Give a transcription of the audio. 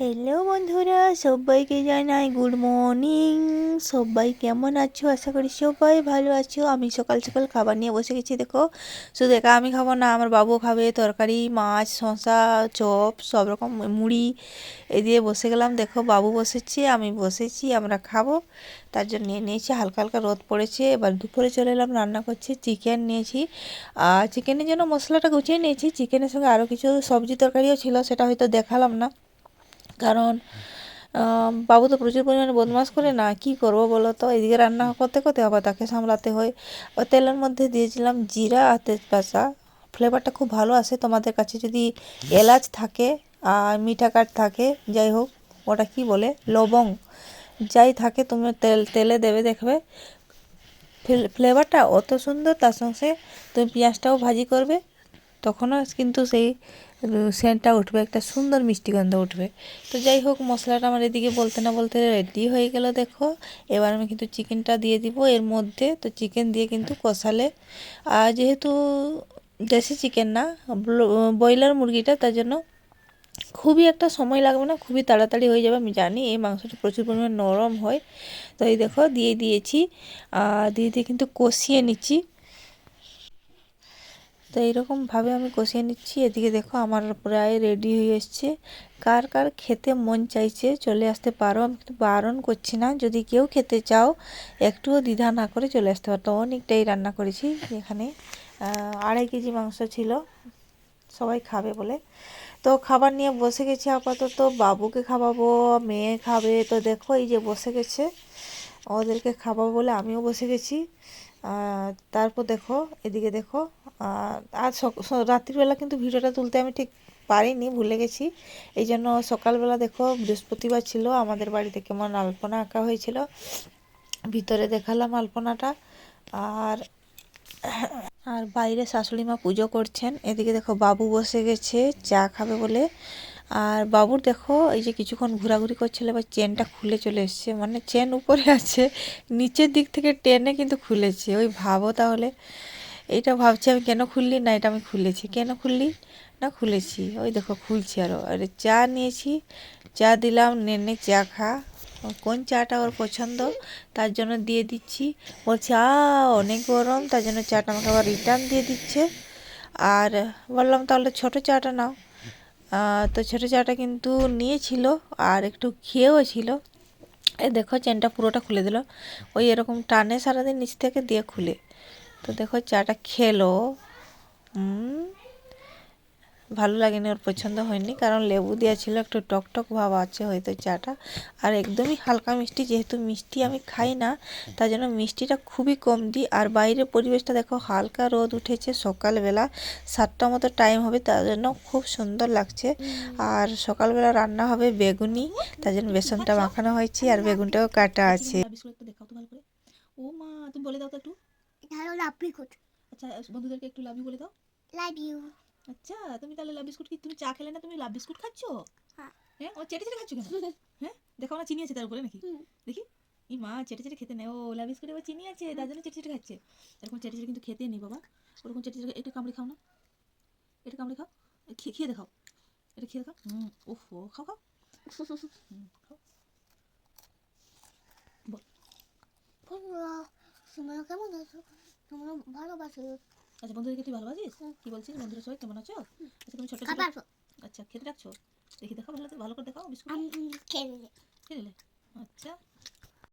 Hello বন্ধুরা সবাইকে জানাই গুড মর্নিং সবাই কেমন আছো? আশা করি সবাই ভালো আছো। আমি সকাল সকাল খাবার নিয়ে বসে গেছি, দেখো। শুধু একা আমি খাব না, আমার বাবু খাবে, তরকারি, মাছ, শসা, চপ, সব রকম, মুড়ি এই দিয়ে বসে গেলাম। দেখো, বাবু বসেছে, আমি বসেছি, আমরা খাব। তার জন্য নিয়ে নিয়েছি, হালকা হালকা রোদ পড়েছে। এবার দুপুরে চলে এলাম, রান্না করছি, চিকেন নিয়েছি। আর চিকেনের জন্য মশলাটা গুছিয়ে নিয়েছি। চিকেনের সঙ্গে আরও কিছু সবজি তরকারিও ছিল, সেটা হয়তো দেখালাম না। কারণ বাবু তো প্রচুর পরিমাণে বদমাস করে, না কি করব বলো তো? এদিকে রান্না করতে করতে আবার তাকে সামলাতে হয়। ও তেলের মধ্যে দিয়েছিলাম জিরা আর তেজপাতা। ফ্লেভারটা খুব ভালো আসে তোমাদের কাছে যদি এলাচ থাকে আর মিঠা কাঠ থাকে, যাই হোক, ওটা কি বলে? লবং। যাই থাকে, তুমি তেল, তেলে দেবে, দেখবে। ফ্লেভারটা অত সুন্দর, তার সঙ্গে তুমি পেঁয়াজটাও ভাজি করবে। তখনও কিন্তু সেই সেন্টটা উঠবে, একটা সুন্দর মিষ্টি গন্ধ উঠবে। তো যাই হোক, মশলাটা আমার এদিকে বলতে না বলতে রেডি হয়ে গেল, দেখো। এবার আমি কিন্তু চিকেনটা দিয়ে দিব। এর মধ্যে তো চিকেন দিয়ে কিন্তু কষালে। আর যেহেতু দেশি চিকেন না ব্রয়লার মুরগিটা, তার জন্য খুবই একটা সময় লাগবে না, খুবই তাড়াতাড়ি হয়ে যাবে, আমি জানি। এই মাংসটা প্রচুর পরিমাণে নরম হয়। তো এই দেখো, দিয়ে দিয়েছি। আর দিয়ে দিয়ে কিন্তু কষিয়ে নিচ্ছি। তো এইরকমভাবে আমি কষিয়ে নিচ্ছি। এদিকে দেখো আমার প্রায় রেডি হয়ে এসছে। কার কার খেতে মন চাইছে চলে আসতে পারো। আমি কিন্তু বারণ করছি না। যদি কেউ খেতে চাও, একটুও দ্বিধা না করে চলে আসতে পারো। তো অনেকটাই রান্না করেছি এখানে। আড়াই কেজি মাংস ছিল। সবাই খাবে বলে। তো খাবার নিয়ে বসে গেছি আপাতত। বাবুকে খাওয়াবো, মেয়ে খাবে। তো দেখো এই যে বসে গেছে। ওদেরকে খাওয়াবো বলে আমিও বসে গেছি। তারপর দেখো, এদিকে দেখো আর রাত্রিবেলা কিন্তু ভিডিওটা তুলতে আমি ঠিক পারিনি, ভুলে গেছি। এই জন্য সকালবেলা দেখো, বৃহস্পতিবার ছিল, আমাদের বাড়িতে কেমন আলপনা আঁকা হয়েছিল। ভিতরে দেখালাম আলপনাটা। আর আর বাইরে শাশুড়ি মা পুজো করছেন। এদিকে দেখো, বাবু বসে গেছে, চা খাবে বলে। আর বাবুর দেখো, এই যে কিছুক্ষণ ঘোরাঘুরি করছিল, এবার চেনটা খুলে চলে এসছে। মানে চেন উপরে আছে, নিচের দিক থেকে টেনে কিন্তু খুলেছে। ওই ভাবো তাহলে, এইটা ভাবছি আমি কেন খুললি? না, এটা আমি খুলেছি। কেন খুললি? না, খুলেছি। ওই দেখো, খুলছি আরও আরে চা নিয়েছি, চা দিলাম নেনে চা খা। কোন চাটা ওর পছন্দ? তার জন্য দিয়ে দিচ্ছি। বলছে, আ, অনেক গরম। তার জন্য চাটা আমাকে আবার রিটার্ন দিয়ে দিচ্ছে। আর বললাম, তাহলে ছোট চাটা নাও। তো ছোটো চাটা কিন্তু নিয়েছিল আর একটু খেয়েও ছিল। দেখো, চেনটা পুরোটা খুলে দিল। ওই এরকম টানে সারাদিন নিচ থেকে দিয়ে খুলে। তো দেখো, চাটা খেলো। হুম ভালো লাগেনি ওর পছন্দ হয়নি। কারণ লেবু দেওয়া ছিল একটু টক টক ভাব আছে হয়তো চাটা। আর একদমই হালকা মিষ্টি যেহেতু মিষ্টি আমি খাই না তার জন্য মিষ্টিটা খুবই কম দিই। আর বাইরের পরিবেশটা দেখো হালকা রোদ উঠেছে সকালবেলা। সাতটা মতো টাইম হবে তার জন্য খুব সুন্দর লাগছে। আর সকালবেলা রান্না হবে বেগুনি তার জন্য বেসনটা মাখানো হয়েছে আর বেগুনটাও কাটা আছে। বিস্কুট একটু দেখাও তো ভালো করে ও মা তুমি বলে দাও তো একটু। আচ্ছা বন্ধুদেরকে একটু লাভ ইউ বলে দাও। লাভ ইউ আচ্ছা তুমি তাহলে লাভ বিস্কুট কি তুমি চা খেলে না তুমি লাভ বিস্কুট খাচ্ছ? হ্যাঁ। হ্যাঁ? ও চেটে চেটে খাচ্ছ কেন? হ্যাঁ? দেখো না চিনি আছে তার উপরে নাকি? দেখি। ই মা চেটে চেটে খেতে নেই। ও লাভ বিস্কুট এবার চিনি আছে তার জন্য চেটে চেটে খাচ্ছে। এরকম চেটে চেটে কিন্তু খেতে নেই বাবা। ওরকম চেটে চেটে একটু কামড়ে খাও না। একটু কামড়ে খাও। খেয়ে খেয়ে দেখাও। এটা খেয়ে দেখাও। হুম ওফ ও খাও খাও। বন্ধুরা তোমরা কেমন আছো? তোমরা ভালোবাসো। আচ্ছা বন্ধুদেরকে তুই ভালোবাসিস কি বলছিস? বন্ধুরা সবাই কেমন আছো? আচ্ছা তুমি ছোট ছোট আচ্ছা খেতে রাখছো? দেখি দেখো ভালো ভালো করে দেখাও বিস্কুট? খেলে খেয়ে নিলে? আচ্ছা।